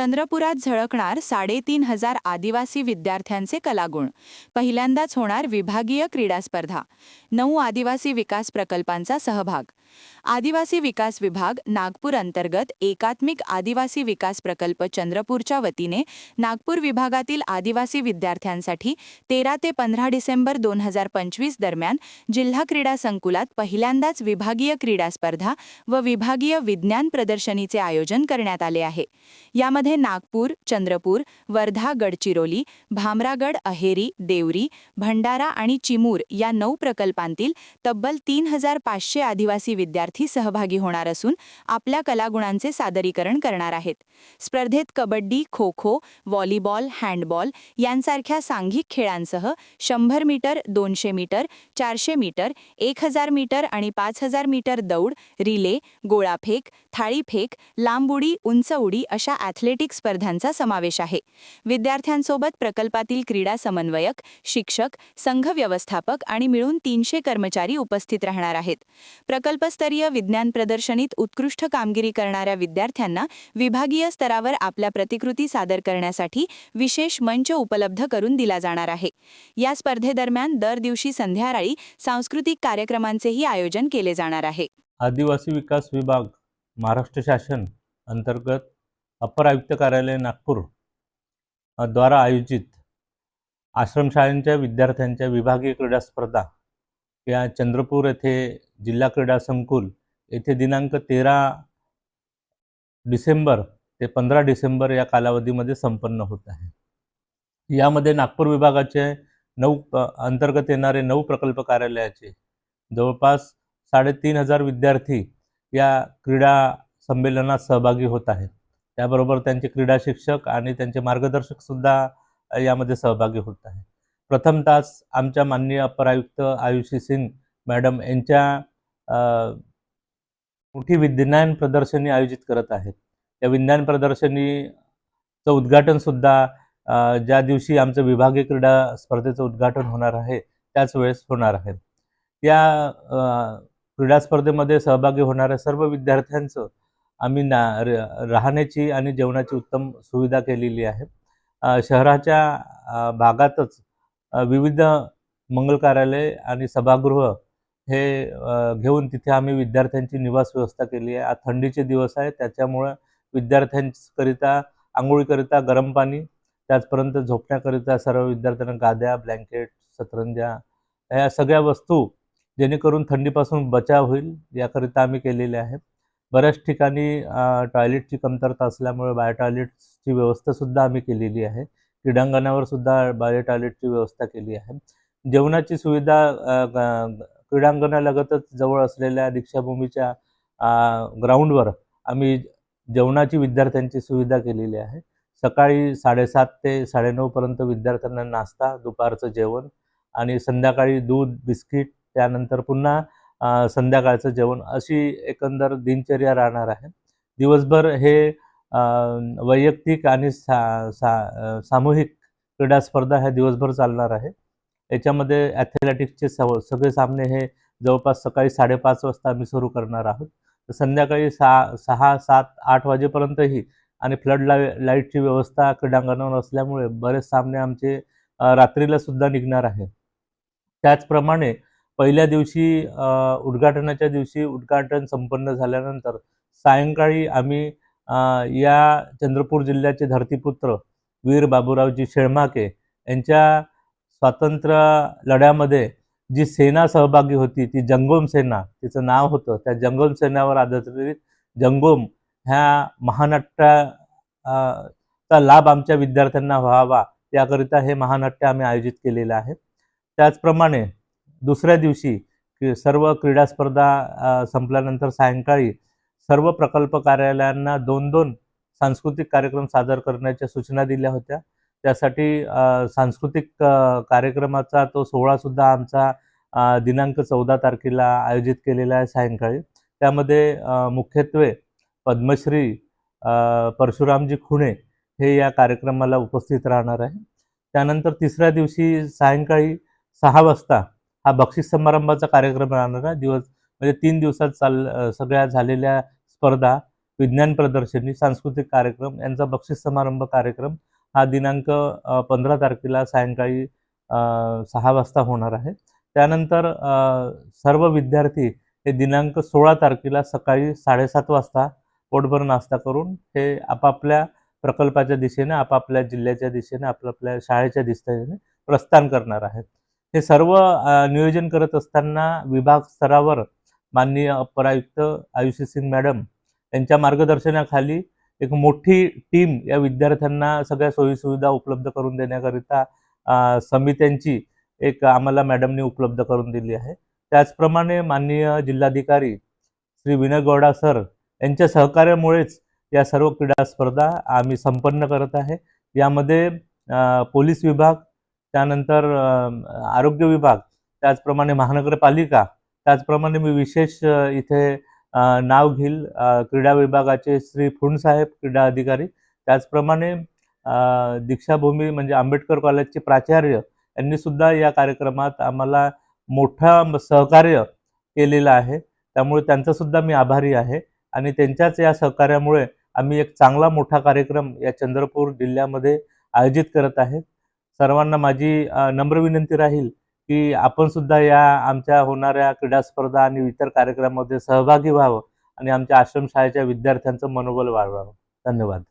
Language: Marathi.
चंद्रपुरात झळकणार साडेतीन हजार आदिवासी विद्यार्थ्यांचे कलागुण. पहिल्यांदाच होणार विभागीय क्रीडा स्पर्धा. नऊ आदिवासी विकास प्रकल्पांचा सहभाग. आदिवासी विकास विभाग नागपूर अंतर्गत एकात्मिक आदिवासी विकास प्रकल्प चंद्रपूरच्या वतीने नागपूर विभागातील आदिवासी विद्यार्थ्यांसाठी तेरा ते पंधरा डिसेंबर दोन हजार पंचवीस दरम्यान जिल्हा क्रीडा संकुलात पहिल्यांदाच विभागीय क्रीडा स्पर्धा व विभागीय विज्ञान प्रदर्शनीचे आयोजन करण्यात आले आहे. यामध्ये नागपूर चंद्रपूर वर्धा गडचिरोली भामरागड अहेरी देवरी भंडारा आणि चिमूर या नऊ प्रकल्पांतील तब्बल तीन हजार पाचशे आदिवासी विद्यार्थी सहभागी होणार असून आपल्या कलागुणांचे सादरीकरण करणार आहेत. स्पर्धेत कबड्डी खो खो व्हॉलीबॉल हँडबॉल यांसारख्या सांघिक खेळांसह शंभर मीटर दोनशे मीटर चारशे मीटर एक हजार मीटर आणि पाच हजार मीटर दौड रिले गोळाफेक थाळीफेक लांब उडी उंच उडी अशा ॲथलेटिक स्पर्धांचा समावेश आहे. विद्यार्थ्यांसोबत प्रकल्पातील क्रीडा समन्वयक शिक्षक संघ व्यवस्थापक आणि मिळून तीनशे कर्मचारी उपस्थित राहणार आहेत. प्रकल्प जिल्हास्तरीय विज्ञान प्रदर्शनीत उत्कृष्ट कामगिरी करणाऱ्या विद्यार्थ्यांना विभागीय स्तरावर आपल्या प्रतिकृती सादर करण्यासाठी विशेष मंच उपलब्ध करून दिला जाणार आहे. या स्पर्धेदरम्यान दर दिवशी संध्याकाळी सांस्कृतिक कार्यक्रमांचेही आयोजन केले जाणार आहे. आदिवासी विकास विभाग महाराष्ट्र शासन अंतर्गत अपर आयुक्त कार्यालय नागपूर द्वारा आयोजित आश्रमशाळांच्या विद्यार्थ्यांच्या विभागीय क्रीडा स्पर्धा या चंद्रपूर येथे जिल्हा क्रीडा संकुल येथे दिनांक तेरा डिसेंबर ते पंधरा डिसेंबर या कालावधीमध्ये संपन्न होत आहे. यामध्ये नागपूर विभागाचे नऊ अंतर्गत येणारे नऊ प्रकल्प कार्यालयाचे जवळपास साडेतीन हजार विद्यार्थी या क्रीडा संमेलनात सहभागी होत आहेत. त्याबरोबर त्यांचे क्रीडा शिक्षक आणि त्यांचे मार्गदर्शक सुद्धा यामध्ये सहभागी होत आहेत. प्रथमतःच आमच्या माननीय अपर आयुक्त आयुषी सिंग मॅडम यांच्या मोठी विज्ञान प्रदर्शनी आयोजित करत आहेत. त्या विज्ञान प्रदर्शनीचं उद्घाटनसुद्धा ज्या दिवशी आमचं विभागीय क्रीडा स्पर्धेचं उद्घाटन होणार आहे त्याच वेळेस होणार आहे. या क्रीडा स्पर्धेमध्ये सहभागी होणाऱ्या सर्व विद्यार्थ्यांचं आम्ही ना र- राहण्याची आणि जेवणाची उत्तम सुविधा केलेली आहे. शहराच्या भागातच विविध मंगल कार्यालय आणि सभागृह हे घेऊन तिथे आम्ही विद्यार्थ्यांची निवास व्यवस्था केली आहे. आज थंडीचे दिवस आहे त्याच्यामुळं विद्यार्थ्यांकरिता आंघोळीकरिता गरम पाणी त्याचपर्यंत झोपण्याकरिता सर्व विद्यार्थ्यांना गाद्या ब्लँकेट सतरंजा या सगळ्या वस्तू जेणेकरून थंडीपासून बचाव होईल याकरिता आम्ही केलेले आहे. बऱ्याच ठिकाणी टॉयलेटची कमतरता असल्यामुळे बायो टॉयलेट्सची व्यवस्थासुद्धा आम्ही केलेली आहे. क्रीडांगणावर सुद्धा बायो टॉयलेटची व्यवस्था केली आहे. जेवणाची सुविधा क्रीडांगणालगतच जवळ असलेल्या दीक्षाभूमीच्या ग्राउंडवर आम्ही जेवणाची विद्यार्थ्यांची सुविधा केलेली आहे. सकाळी साडेसात ते साडेनऊपर्यंत विद्यार्थ्यांना नाश्ता दुपारचं जेवण आणि संध्याकाळी दूध बिस्किट त्यानंतर पुन्हा संध्याकाळचं जेवण अशी एकंदर दिनचर्या राहणार आहे. दिवसभर हे वैयक्तिक आणि सा सा सामूहिक क्रीडा स्पर्धा ह्या दिवसभर चालणार आहे. याच्यामध्ये ॲथलेटिक्सचे सव सगळे सामने हे जवळपास सकाळी साडेपाच वाजता आम्ही सुरू करणार आहोत. तर संध्याकाळी सहा सहा सात आठ वाजेपर्यंतही आणि फ्लड लाई लाईटची व्यवस्था क्रीडांगणावर असल्यामुळे बरेच सामने आमचे रात्रीला सुद्धा निघणार आहे त्याचप्रमाणे पहिल्या दिवशी उद्घाटनाच्या दिवशी उद्घाटन संपन्न झाल्यानंतर सायंकाळी आम्ही या चंद्रपूर जिल्ह्याचे धरतीपुत्र वीर बाबूरावजी शेळमाके यांच्या स्वातंत्र्य लढ्यामध्ये जी सेना सहभागी होती ती जंगोम सेना तिचं नाव होतं. त्या जंगोम सेनावर आधारित जंगोम ह्या महानाट्याचा चा लाभ आमच्या विद्यार्थ्यांना व्हावा याकरिता हे महानाट्य आम्ही आयोजित केलेलं आहे. त्याचप्रमाणे दुसऱ्या दिवशी की सर्व क्रीडा स्पर्धा संपल्यानंतर सायंकाळी सर्व प्रकल्प कार्यालयांना दोन दोन सांस्कृतिक कार्यक्रम सादर करण्याच्या सूचना दिल्या होत्या. त्यासाठी सांस्कृतिक कार्यक्रमाचा तो सोहळासुद्धा आमचा दिनांक चौदा तारखेला आयोजित केलेला आहे सायंकाळी. त्यामध्ये मुख्यत्वे पद्मश्री परशुरामजी खुणे हे या कार्यक्रमाला उपस्थित राहणार आहे. त्यानंतर तिसऱ्या दिवशी सायंकाळी सहा वाजता हा बक्षीस समारंभाचा कार्यक्रम राहणार आहे. दिवस म्हणजे तीन दिवसात चाल सगळ्या झालेल्या स्पर्धा विज्ञान प्रदर्शनी सांस्कृतिक कार्यक्रम यांचा बक्षीस समारंभ कार्यक्रम हा दिनांक पंधरा तारखेला सायंकाळी सहा वाजता होणार आहे. त्यानंतर सर्व विद्यार्थी हे दिनांक सोळा तारखेला सकाळी साडेसात वाजता पोटभर नाश्ता करून हे आपापल्या प्रकल्पाच्या दिशेने आपापल्या जिल्ह्याच्या दिशेने आपापल्या शाळेच्या दिशेने प्रस्थान करणार आहेत. हे सर्व नियोजन करत असताना विभाग स्तरावर माननीय अप्पर आयुक्त आयुषी सिंग मॅडम यांच्या मार्गदर्शनाखाली एक मोठी टीम या विद्यार्थ्यांना सगळ्या सोयीसुविधा उपलब्ध करून देण्याकरिता समित्यांची एक आम्हाला मॅडमनी उपलब्ध करून दिली आहे. त्याचप्रमाणे माननीय जिल्हाधिकारी श्री विनय गौडा सर यांच्या सहकार्यामुळेच या सर्व क्रीडा स्पर्धा आम्ही संपन्न करत आहे. यामध्ये पोलीस विभाग त्यानंतर आरोग्य विभाग त्याचप्रमाणे महानगरपालिका त्याचप्रमाणे मी विशेष इथे नाव घेईल क्रीडा विभागाचे श्री फुंडसाहेब क्रीडा अधिकारी. त्याचप्रमाणे दीक्षाभूमी म्हणजे आंबेडकर कॉलेजचे प्राचार्य यांनी सुद्धा या कार्यक्रमात आम्हाला मोठा सहकार्य केलेलं आहे. त्यामुळे त्यांचा सुद्धा मी आभारी आहे. आणि त्यांच्याच या सहकार्यामुळे आम्ही एक चांगला मोठा कार्यक्रम या चंद्रपूर जिल्ह्यामध्ये आयोजित करत आहे. सर्वांना माझी नम्र विनंती राहील की आपण सुद्धा या आमच्या होणाऱ्या क्रीडा स्पर्धा आणि इतर कार्यक्रमामध्ये सहभागी व्हावं आणि आमच्या आश्रमशाळेच्या विद्यार्थ्यांचं मनोबल वाढवावं. धन्यवाद.